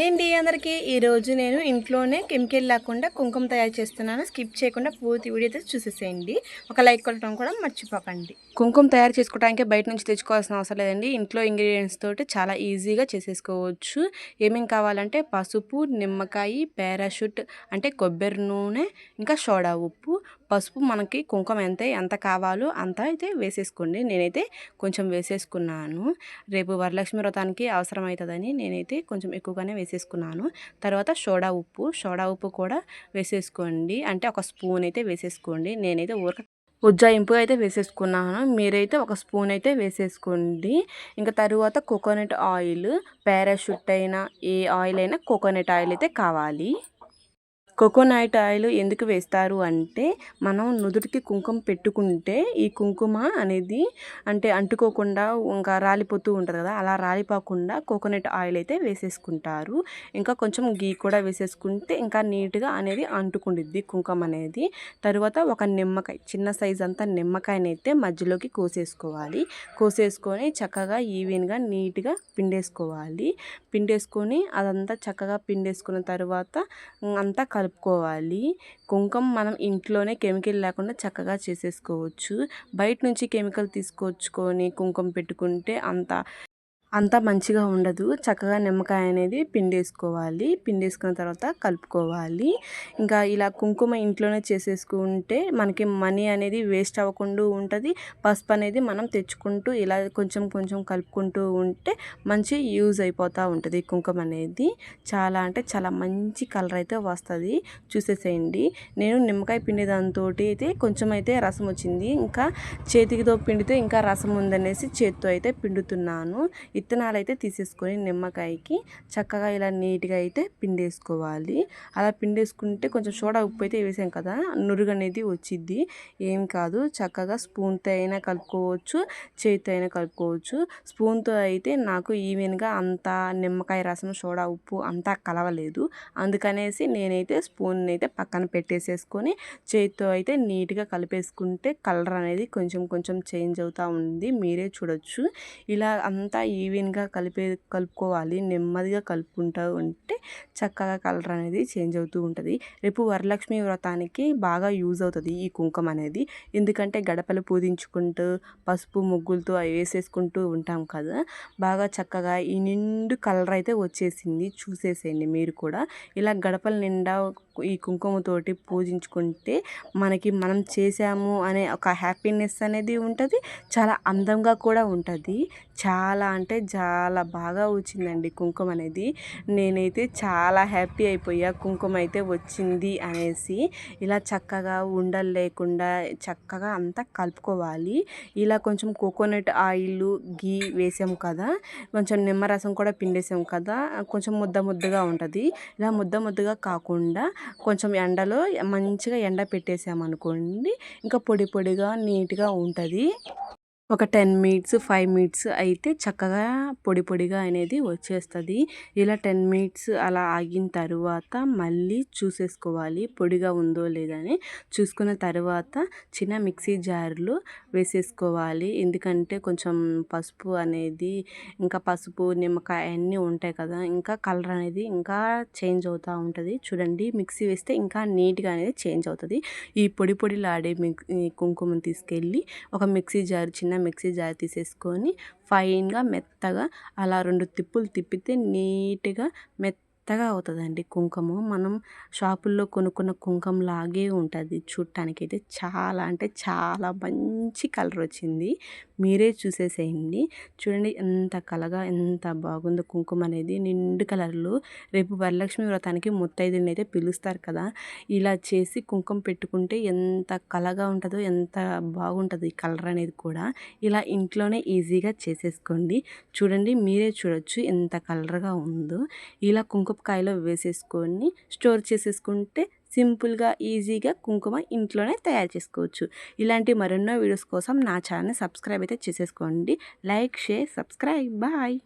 ఏంటి అందరికీ? ఈరోజు నేను ఇంట్లోనే కెమికల్ లేకుండా కుంకుమ తయారు చేస్తున్నాను. స్కిప్ చేయకుండా పూర్తి వీడియో చూసేసేయండి. ఒక లైక్ కొట్టడం కూడా మర్చిపోకండి. కుంకుమ తయారు చేసుకోవడానికి బయట నుంచి తెచ్చుకోవాల్సిన అవసరం లేదండి. ఇంట్లో ఇంగ్రీడియంట్స్ తోటి చాలా ఈజీగా చేసేసుకోవచ్చు. ఏమేమి కావాలంటే పసుపు నిమ్మకాయ పారాషూట్ అంటే కొబ్బరి నూనె ఇంకా సోడా ఉప్పు. పసుపు మనకి కుంకుమ ఎంత ఎంత కావాలో అంత అయితే వేసేసుకోండి. నేనైతే కొంచెం వేసేసుకున్నాను. రేపు వరలక్ష్మి వ్రతానికి అవసరం అవుతుందని నేనైతే కొంచెం ఎక్కువగానే వేసేసుకున్నాను. వేసేసుకున్నాను. తర్వాత సోడా ఉప్పు సోడా ఉప్పు కూడా వేసేసుకోండి. అంటే ఒక స్పూన్ అయితే వేసేసుకోండి. నేనైతే ఊరక ఉజ్జాయింపు అయితే వేసేసుకున్నాను. మీరైతే ఒక స్పూన్ అయితే వేసేసుకోండి. ఇంకా తరువాత కోకోనట్ ఆయిల్ పారాషూట్ అయినా ఏ ఆయిల్ అయినా కోకోనట్ ఆయిల్ అయితే కావాలి. కోకోనట్ ఆయిల్ ఎందుకు వేస్తారు అంటే మనం నుదుటికి కుంకుమ పెట్టుకుంటే ఈ కుంకుమ అనేది అంటే అంటుకోకుండా ఇంకా రాలిపోతూ ఉంటుంది కదా అలా రాలిపోకుండా కోకోనట్ ఆయిల్ అయితే వేసేసుకుంటారు. ఇంకా కొంచెం గీ కూడా వేసేసుకుంటే ఇంకా నీట్గా అనేది అంటుకుండిద్ది కుంకుమ అనేది. తరువాత ఒక నిమ్మకాయ చిన్న సైజ్ అంతా నిమ్మకాయనైతే మధ్యలోకి కోసేసుకోవాలి. కోసేసుకొని చక్కగా ఈవెన్గా నీట్గా పిండేసుకోవాలి. పిండేసుకొని అదంతా చక్కగా పిండేసుకున్న తర్వాత అంతా కలుపు కలుపుకోవాలి. కుంకుమ మనం ఇంట్లోనే కెమికల్ లేకుండా చక్కగా చేసేసుకోవచ్చు. బయట నుంచి కెమికల్ తీసుకొచ్చుకొని కుంకుమ పెట్టుకుంటే అంత అంత మంచిగా ఉండదు. చక్కగా నిమ్మకాయ అనేది పిండేసుకోవాలి. పిండేసుకున్న తర్వాత కలుపుకోవాలి. ఇంకా ఇలా కుంకుమ ఇంట్లోనే చేసేసుకుంటే మనకి మనీ అనేది వేస్ట్ అవ్వకుండా ఉంటుంది. పసుపు అనేది మనం తెచ్చుకుంటూ ఇలా కొంచెం కొంచెం కలుపుకుంటూ ఉంటే మంచి యూజ్ అయిపోతూ ఉంటుంది కుంకుమ అనేది. చాలా అంటే చాలా మంచి కలర్ అయితే వస్తుంది. చూసేసేయండి. నేను నిమ్మకాయ పిండి దాంతో అయితే కొంచెం అయితే రసం వచ్చింది. ఇంకా చేతికితో పిండితే ఇంకా రసం ఉందనేసి చేతితో అయితే పిండుతున్నాను. విత్తనాలు అయితే తీసేసుకొని నిమ్మకాయకి చక్కగా ఇలా నీట్గా అయితే పిండేసుకోవాలి. అలా పిండేసుకుంటే కొంచెం సోడా ఉప్పు అయితే వేసాం కదా నురుగు అనేది వచ్చిద్ది. ఏం కాదు చక్కగా స్పూన్తో అయినా కలుపుకోవచ్చు చేతితో అయినా కలుపుకోవచ్చు. స్పూన్తో అయితే నాకు ఈవెన్గా అంత నిమ్మకాయ రసం సోడా ఉప్పు అంతా కలవలేదు. అందుకనేసి నేనైతే స్పూన్ అయితే పక్కన పెట్టేసేసుకొని చేతితో అయితే నీట్గా కలిపేసుకుంటే కలర్ అనేది కొంచెం కొంచెం చేంజ్ అవుతూ ఉంది. మీరే చూడొచ్చు. ఇలా అంతా ఈ ఈవెన్గా కలిపే కలుపుకోవాలి. నెమ్మదిగా కలుపుకుంటూ ఉంటే చక్కగా కలర్ అనేది చేంజ్ అవుతూ ఉంటుంది. రేపు వరలక్ష్మి వ్రతానికి బాగా యూజ్ అవుతుంది ఈ కుంకుమ అనేది. ఎందుకంటే గడపలు పూజించుకుంటూ పసుపు ముగ్గులతో అవి వేసేసుకుంటూ ఉంటాం కదా. బాగా చక్కగా ఈ నిండు కలర్ అయితే వచ్చేసింది. చూసేసేయండి మీరు కూడా. ఇలా గడపల నిండా ఈ కుంకుమతోటి పూజించుకుంటే మనకి మనం చేసాము అనే ఒక హ్యాపీనెస్ అనేది ఉంటుంది. చాలా అందంగా కూడా ఉంటుంది. చాలా అంటే చాలా బాగా వచ్చిందండి కుంకుమ అనేది. నేనైతే చాలా హ్యాపీ అయిపోయా. కుంకుమ అయితే వచ్చింది అనేసి ఇలా చక్కగా ఉండలు లేకుండా చక్కగా అంతా కలుపుకోవాలి. ఇలా కొంచెం కోకోనట్ ఆయిల్ గీ వేసాము కదా కొంచెం నిమ్మరసం కూడా పిండేసాము కదా కొంచెం ముద్ద ముద్దగా ఉంటుంది. ఇలా ముద్ద ముద్దగా కాకుండా కొంచెం ఎండలో మంచిగా ఎండ పెట్టేసామనుకోండి ఇంకా పొడి పొడిగా నీట్గా ఉంటుంది. ఒక టెన్ మినిట్స్ ఫైవ్ మినిట్స్ అయితే చక్కగా పొడి పొడిగా అనేది వచ్చేస్తుంది. ఇలా టెన్ మినిట్స్ అలా ఆగిన తర్వాత మళ్ళీ చూసేసుకోవాలి పొడిగా ఉందో లేదని. చూసుకున్న తర్వాత చిన్న మిక్సీ జార్లో వేసేసుకోవాలి. ఎందుకంటే కొంచెం పసుపు అనేది ఇంకా పసుపు నిమ్మకాయ అన్నీ ఉంటాయి కదా ఇంకా కలర్ అనేది ఇంకా చేంజ్ అవుతూ ఉంటుంది. చూడండి మిక్సీ వేస్తే ఇంకా నీట్గా అనేది చేంజ్ అవుతుంది. ఈ పొడి పొడిలాడే మిక్ కుంకుమను తీసుకెళ్ళి ఒక మిక్సీ జార్ చిన్న మిక్సీ జార్ తీసేసుకొని ఫైన్గా మెత్తగా అలా రెండు తిప్పులు తిప్పితే నీట్గా మెత్త మెత్తగా అవుతుందండి కుంకుమ. మనం షాపుల్లో కొనుక్కున్న కుంకుమ లాగే ఉంటుంది చూడటానికి అయితే చాలా అంటే చాలా మంచి కలర్ వచ్చింది మీరే చూసేసేయండి. చూడండి ఎంత కలగా ఎంత బాగుందో కుంకుమ అనేది. నిండు కలర్లు. రేపు వరలక్ష్మి వ్రతానికి ముత్తైదుని అయితే పిలుస్తారు కదా. ఇలా చేసి కుంకుమ పెట్టుకుంటే ఎంత కలగా ఉంటుందో ఎంత బాగుంటుంది కలర్ అనేది కూడా ఇలా ఇంట్లోనే ఈజీగా చేసేసుకోండి. చూడండి మీరే చూడొచ్చు ఎంత కలర్గా ఉందో. ఇలా కుంకుమ మిరపకాయలో వేసేసుకొని స్టోర్ చేసేసుకుంటే సింపుల్గా ఈజీగా కుంకుమ ఇంట్లోనే తయారు చేసుకోవచ్చు. ఇలాంటి మరెన్నో వీడియోస్ కోసం నా ఛానల్ సబ్స్క్రైబ్ అయితే చేసేసుకోండి. Like share subscribe. బాయ్.